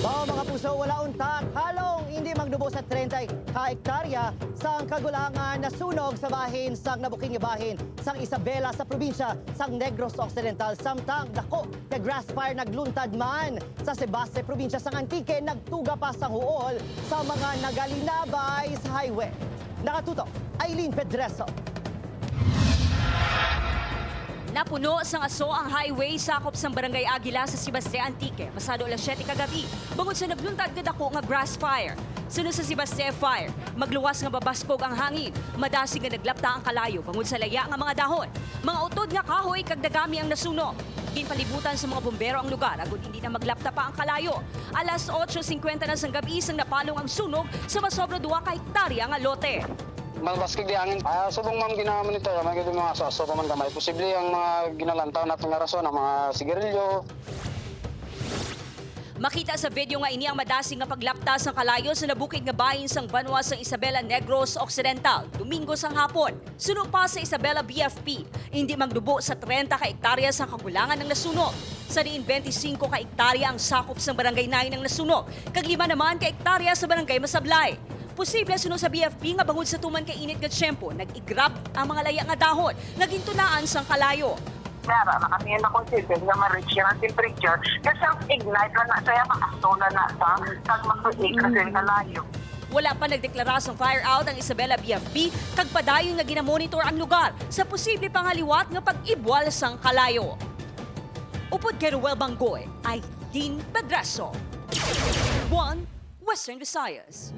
Bao mga puso, wala untat, halong hindi magdubo sa 30 ka-ektarya sang kagulangan na sunog sa bahin sang nabuking bahin sang Isabela sa probinsya sang Negros Occidental samtang dako kay grass fire nagluntad man sa Sebaste probinsya sang Antique nagtuga pa sang huol sa mga nagalinabay sa highway. Nakatutok, Eileen Pedreso. Napuno sang aso ang highway sakop sang Barangay Aguila sa Sibaste Antique. Masado alas 7 kagabi. Bangod sa nagluntad nga dako nga grass fire. Sunod sa Sibaste Fire, magluwas nga babaskog ang hangin. Madasig nga naglapta ang kalayo bangod sa laya nga mga dahon. Mga utod nga kahoy kag dagami ang nasunog. Ginpalibutan sa mga bumbero ang lugar agud hindi na maglapta pa ang kalayo. Alas 8.50 na sang gabi isang napalong ang sunog sa masobra duwa ka hektarya nga lote. Malbaskig di angin. Ah, subong ma'am ginamonitor, mga gito mga aso pa man gamay. Posible ang mga ginalantaw natin nga rason, ang mga sigarilyo, Makita sa video nga ini ang madasing nga paglaptas ng kalayo sa nabukid nga bahin sang Banwa sa Isabela Negros Occidental, Domingo sang hapon. Sunog pa sa Isabela BFP, hindi magdubo sa 30 ka hektarya sa kakulangan ng nasunog. Sa diin 25 ka hektarya ang sakop sa barangay 9 ng nasunog, kag lima naman ka hektarya sa barangay Masablay. Posible sunog sa BFP nga bangod sa tuman kay init nga tiyempo, nag-igrab ang mga laya nga dahon, nagintunaan sang kalayo. Nara, na kami na consider nga ma-reach yan ang temperature kasi ang ignite na na saya makastola na sa mag-create kasi kalayo. Wala pa nagdeklara sa fire out ang Isabela BFP kag padayon nga ginamonitor ang lugar sa posible pangaliwat nga pag-ibwal sang kalayo. Upod kay Ruel Banggoy ay Dean Pedraso. One Western Visayas.